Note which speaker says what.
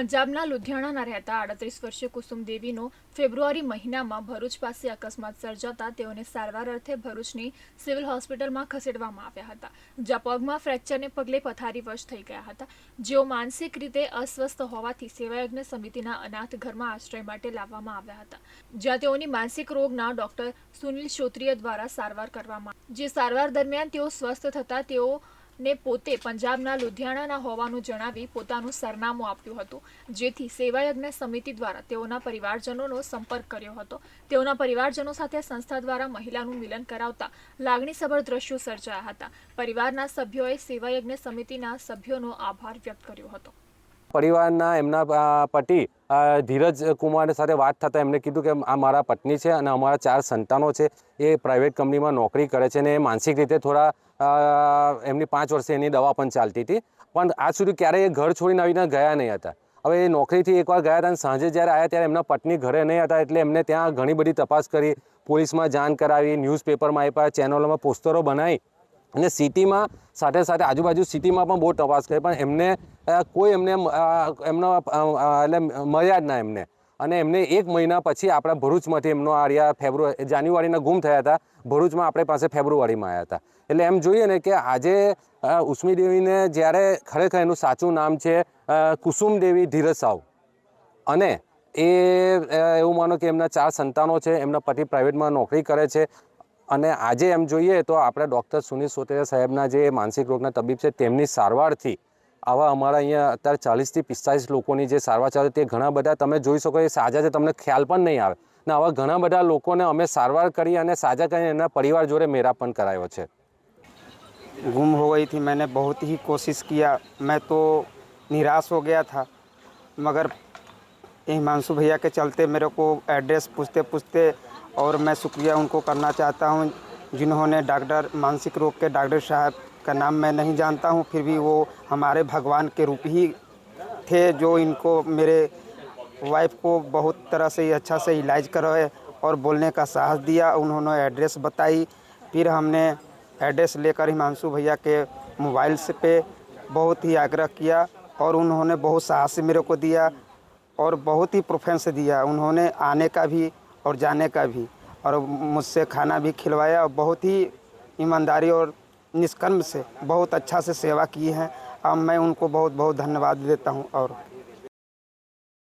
Speaker 1: પંજાબના લુધિયાણાના રહેતા આડત્રીસ વર્ષીય કુસુમ દેવીનો ફેબ્રુઆરી મહિનામાં ભરૂચ પાસે અકસ્માત સર્જાતા તેઓને સારવાર અર્થે ભરૂચની સિવિલ હોસ્પિટલમાં ખસેડવામાં આવ્યા હતા, જ્યાં પગમાં ફ્રેક્ચરને પગલે પથારીવશ થઈ ગયા હતા. જેઓ માનસિક રીતે અસ્વસ્થ હોવાથી સેવાયજ્ઞ સમિતિના અનાથ ઘરમાં આશ્રય માટે લાવવામાં આવ્યા હતા. જ્યાં તેઓની માનસિક રોગના ડોક્ટર સુનિલ શ્રોત્રિય દ્વારા સારવાર કરવામાં જે સારવાર દરમિયાન તેઓ સ્વસ્થ થતા તેઓ ને પોતે પંજાબના લુધિયાણાના હોવાનું જણાવી પોતાનું સરનામું આપ્યું હતું. જેથી સેવાયજ્ઞ સમિતિ દ્વારા તેઓના પરિવારજનોનો સંપર્ક કર્યો હતો. તેઓના પરિવારજનો સાથે સંસ્થા દ્વારા મહિલાનું મિલન કરાવતા લાગણીસભર દ્રશ્યો સર્જાયા હતા. પરિવારના સભ્યોએ સેવાયજ્ઞ સમિતિના સભ્યોનો આભાર વ્યક્ત કર્યો હતો.
Speaker 2: પરિવારના એમના પતિ ધીરજ કુમાર સાથે વાત થતાં એમને કીધું કે આ મારા પત્ની છે અને અમારા ચાર સંતાનો છે. એ પ્રાઇવેટ કંપનીમાં નોકરી કરે છે અને એ માનસિક રીતે થોડા એમની પાંચ વર્ષે એની દવા પણ ચાલતી હતી. પણ આજ સુધી ક્યારેય એ ઘર છોડીને આવીને ગયા નહીં હતા. હવે એ નોકરીથી એકવાર ગયા હતા અને સાંજે જ્યારે આવ્યા ત્યારે એમના પત્ની ઘરે નહીં હતા એટલે એમને ત્યાં ઘણી બધી તપાસ કરી, પોલીસમાં જાણ કરાવી ન્યૂઝપેપરમાં આપ્યા ચેનલોમાં પોસ્ટરો બનાવી. અને સિટીમાં સાથે સાથે આજુબાજુ સિટીમાં પણ બહુ તપાસ કરી, પણ એમને કોઈ એમને એમનો એટલે મળ્યા જ ના એમને. અને એમને એક મહિના પછી આપણા ભરૂચમાંથી એમનો આર્યા ફેબ્રુઆરી જાન્યુઆરીના ગુમ થયા હતા, ભરૂચમાં આપણી પાસે ફેબ્રુઆરીમાં આવ્યા હતા. એટલે એમ જોઈએ ને કે આજે ઉષ્મી દેવીને જ્યારે ખરેખર એનું સાચું નામ છે કુસુમ દેવી ધીરજ સાવ અને એ એવું માનો કે એમના ચાર સંતાનો છે, એમના પતિ પ્રાઇવેટમાં નોકરી કરે છે અને આજે એમ જોઈએ તો આપણે ડૉક્ટર સુનિલ સોતેરા સાહેબના જે માનસિક રોગના તબીબ છે તેમની સારવારથી આવા અમારા અહીંયા અત્યારે ચાલીસથી પિસ્તાલીસ લોકોની જે સારવાર ચાલે તે ઘણા બધા તમે જોઈ શકો એ સાજા છે તમને ખ્યાલ પણ નહીં આવે ને આવા ઘણા બધા લોકોને અમે સારવાર કરી અને સાજા કરીને એના પરિવાર જોડે મેળાપ પણ કરાયો છે
Speaker 3: गुम हो गई थी मैंने बहुत ही कोशिश किया मैं तो निराश हो गया था मगर हिमांशु भैया के चलते मेरे को एड्रेस पूछते पूछते और मैं शुक्रिया उनको करना चाहता हूँ, जिन्होंने डॉक्टर, मानसिक रोग के डॉक्टर साहब का नाम मैं नहीं जानता हूँ, फिर भी वो हमारे भगवान के रूप ही थे, जो इनको मेरे वाइफ को बहुत तरह से अच्छा से इलाज करवाए और बोलने का साहस दिया, उन्होंने एड्रेस बताई। फिर हमने एड्रेस लेकर हिमांशु भैया के मोबाइल से पे बहुत ही आग्रह किया और उन्होंने बहुत साहस मेरे को दिया और बहुत ही प्रोफेंस दिया। उन्होंने आने का भी और जाने का भी। और मुझसे खाना भी खिलवाया और बहुत ही ईमानदारी और निष्कर्म से बहुत अच्छा से सेवा की है। अब मैं उनको बहुत बहुत धन्यवाद देता हूँ और